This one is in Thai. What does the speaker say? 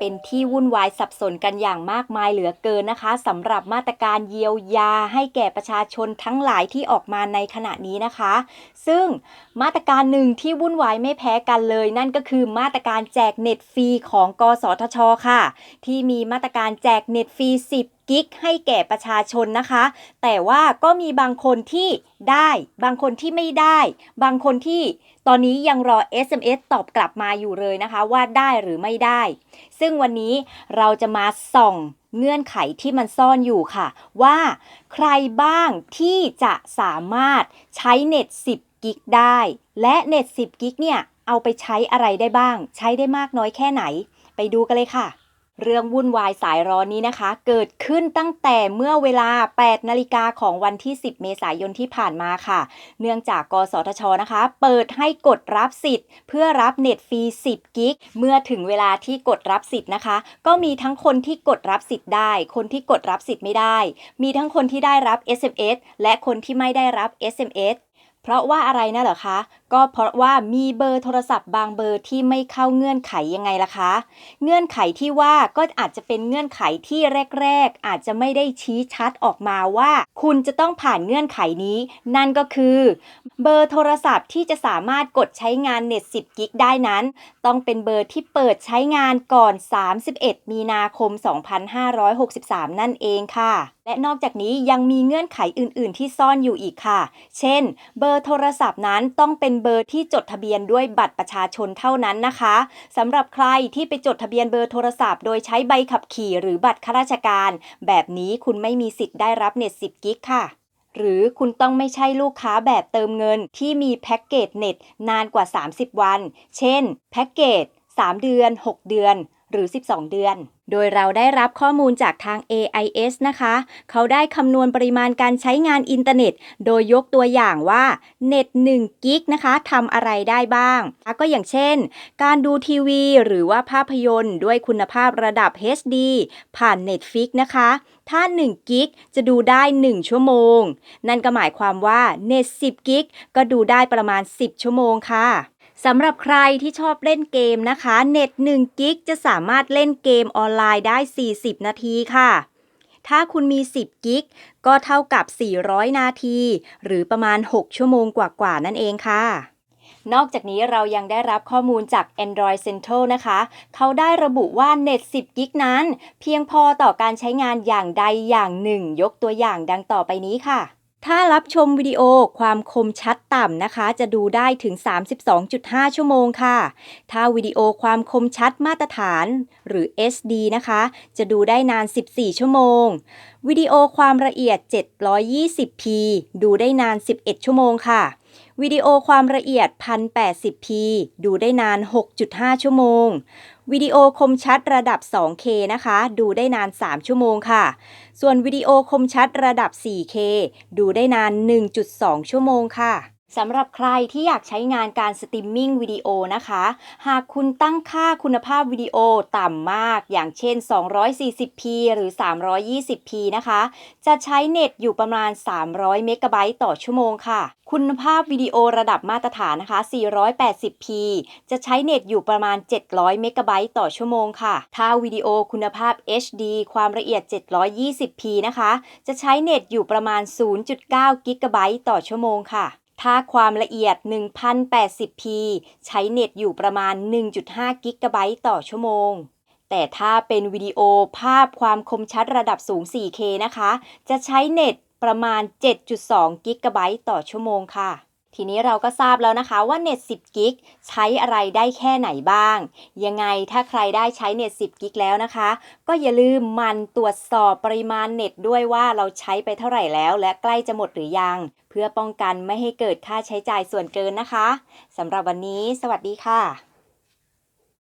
เป็นที่วุ่นวายสับสนกันอย่างมากมายเหลือเกินนะคะสำหรับมาตรการเยียวยาให้แก่ประชาชนทั้งหลายที่ออกมาในขณะนี้นะคะ ซึ่งมาตรการหนึ่งที่วุ่นวายไม่แพ้กันเลย นั่นก็คือมาตรการแจกเน็ตฟรีของกสทช ค่ะ ที่มีมาตรการแจกเน็ตฟรี10 กิกให้แก่ประชาชนนะคะ แต่ว่าก็มีบางคนที่ได้ บางคนที่ไม่ได้ บางคนที่ตอนนี้ยังรอ SMS ตอบกลับมาอยู่เลยนะคะว่าได้หรือไม่ได้ ซึ่งวันนี้เราจะมาส่องเงื่อนไขที่มันซ่อนอยู่ค่ะ ว่าใครบ้างที่จะสามารถใช้เน็ต 10 กิกได้ และเน็ต 10 กิกเนี่ย เอาไปใช้อะไรได้บ้าง ใช้ได้มากน้อยแค่ไหน ไปดูกันเลยค่ะ เรื่องวุ่นวายสายร้อนนี้นะคะ เกิดขึ้นตั้งแต่เมื่อเวลา 8 นาฬิกาของวันที่ 10 เมษายนที่ผ่านมาค่ะ เนื่องจากกสทชนะคะ เปิดให้กดรับสิทธิ์ เพื่อรับเน็ตฟรี 10 กิก เมื่อถึงเวลาที่กดรับสิทธิ์นะคะ ก็มีทั้งคนที่กดรับสิทธิ์ได้ คนที่กดรับสิทธิ์ไม่ได้ มีทั้งคนที่ได้รับ SMS และคนที่ไม่ได้รับ SMS เพราะว่าอะไรนะเหรอคะ ก็เพราะว่ามีเบอร์โทรศัพท์บางเบอร์ที่ไม่เข้าเงื่อนไขยังไงล่ะคะ เงื่อนไขที่ว่าก็อาจจะเป็นเงื่อนไขที่แรก ๆ อาจจะไม่ได้ชี้ชัดออกมาว่า คุณจะต้องผ่านเงื่อนไขนี้ นั่นก็คือ เบอร์โทรศัพท์ที่จะสามารถกดใช้งานเน็ต 10 กิกได้นั้น ต้องเป็นเบอร์ที่เปิดใช้งานก่อน 31 มีนาคม 2563 นั่นเองค่ะและนอกจากนี้ยังมีเงื่อนไขอื่น ๆ ที่ซ่อนอยู่อีกค่ะ เช่น เบอร์โทรศัพท์นั้นต้องเป็นเบอร์ที่จดทะเบียนด้วยบัตรประชาชนเท่านั้นนะคะสำหรับใครที่ไปจดทะเบียนเบอร์โทรศัพท์ โดยใช้ใบขับขี่หรือบัตรข้าราชการ แบบนี้คุณไม่มีสิทธิ์ได้รับเน็ต 10 กิกค่ะหรือคุณต้องไม่ใช่ลูกค้าแบบเติมเงินที่มีแพ็กเกจเน็ตนานกว่า 30 วัน เช่น แพ็กเกจ 3 เดือน 6 เดือน หรือ 12 เดือน โดยเราได้รับข้อมูลจากทาง AIS นะคะ เขาได้คำนวณปริมาณการใช้งานอินเทอร์เน็ต โดยยกตัวอย่างว่าเน็ต1กิกนะคะทำอะไรได้บ้าง ก็อย่างเช่น การดูทีวี หรือว่าภาพยนตร์ ด้วยคุณภาพระดับ HD ผ่าน Netflix นะคะ ถ้า 1 กิกจะดูได้ 1 ชั่วโมง นั่นก็หมายความว่าเน็ต10 กิกก็ดูได้ประมาณ 10 ชั่วโมงค่ะ สำหรับใครที่ชอบเล่นเกมนะคะเน็ต1กิกจะสามารถเล่นเกมออนไลน์ได้ 40 นาทีค่ะ ถ้าคุณมี 10 กิกก็เท่ากับ 400 นาที หรือประมาณ 6 ชั่วโมงกว่าๆนั่นเองค่ะนอกจากนี้เรายังได้รับข้อมูลจาก Android Central นะคะ เขาได้ระบุว่าเน็ต10 กิกนั้น เพียงพอต่อการใช้งานอย่างใดอย่างหนึ่ง ยกตัวอย่างดังต่อไปนี้ค่ะ ถ้ารับชมวิดีโอความคมชัดต่ำนะคะ จะดูได้ถึง 32.5 ชั่วโมงค่ะ ถ้าวิดีโอความคมชัดมาตรฐาน หรือ SD นะคะ จะดูได้นาน 14 ชั่วโมง วิดีโอความละเอียด 720p ดูได้นาน 11 ชั่วโมงค่ะ วิดีโอความละเอียด 1080p ดูได้นาน 6.5 ชั่วโมง วิดีโอคมชัดระดับ 2K นะคะ ดูได้นาน 3 ชั่วโมงค่ะ ส่วนวิดีโอคมชัดระดับ 4K ดูได้นาน 1.2 ชั่วโมงค่ะ สำหรับใครที่อยากใช้งานการสตรีมมิ่งวิดีโอนะคะ หากคุณตั้งค่าคุณภาพวิดีโอต่ำมาก อย่างเช่น 240p หรือ 320p นะคะ จะใช้เน็ตอยู่ประมาณ 300 เมกะไบต์ต่อชั่วโมงค่ะ คุณภาพวิดีโอระดับมาตรฐานนะคะ 480p จะใช้เน็ตอยู่ประมาณ 700 เมกะไบต์ต่อชั่วโมงค่ะ ถ้าวิดีโอคุณภาพ HD ความละเอียด 720p นะคะ จะใช้เน็ตอยู่ประมาณ 0.9 กิกะไบต์ต่อชั่วโมงค่ะ ถ้าความละเอียด 1080p ใช้เน็ตอยู่ประมาณ 1.5 กิกะไบต์ต่อชั่วโมง แต่ถ้าเป็นวิดีโอภาพความคมชัดระดับสูง 4K นะคะ จะใช้เน็ตประมาณ 7.2 กิกะไบต์ต่อชั่วโมงค่ะ ทีนี้เราก็ทราบแล้วนะคะว่าเน็ต10กิกใช้อะไรได้แค่ไหนบ้าง ยังไงถ้าใครได้ใช้เน็ต10กิกแล้วนะคะ ก็อย่าลืมมันตรวจสอบปริมาณเน็ตด้วยว่าเราใช้ไปเท่าไหร่แล้ว และใกล้จะหมดหรือยัง เพื่อป้องกันไม่ให้เกิดค่าใช้จ่ายส่วนเกินนะคะสำหรับวันนี้ สวัสดีค่ะ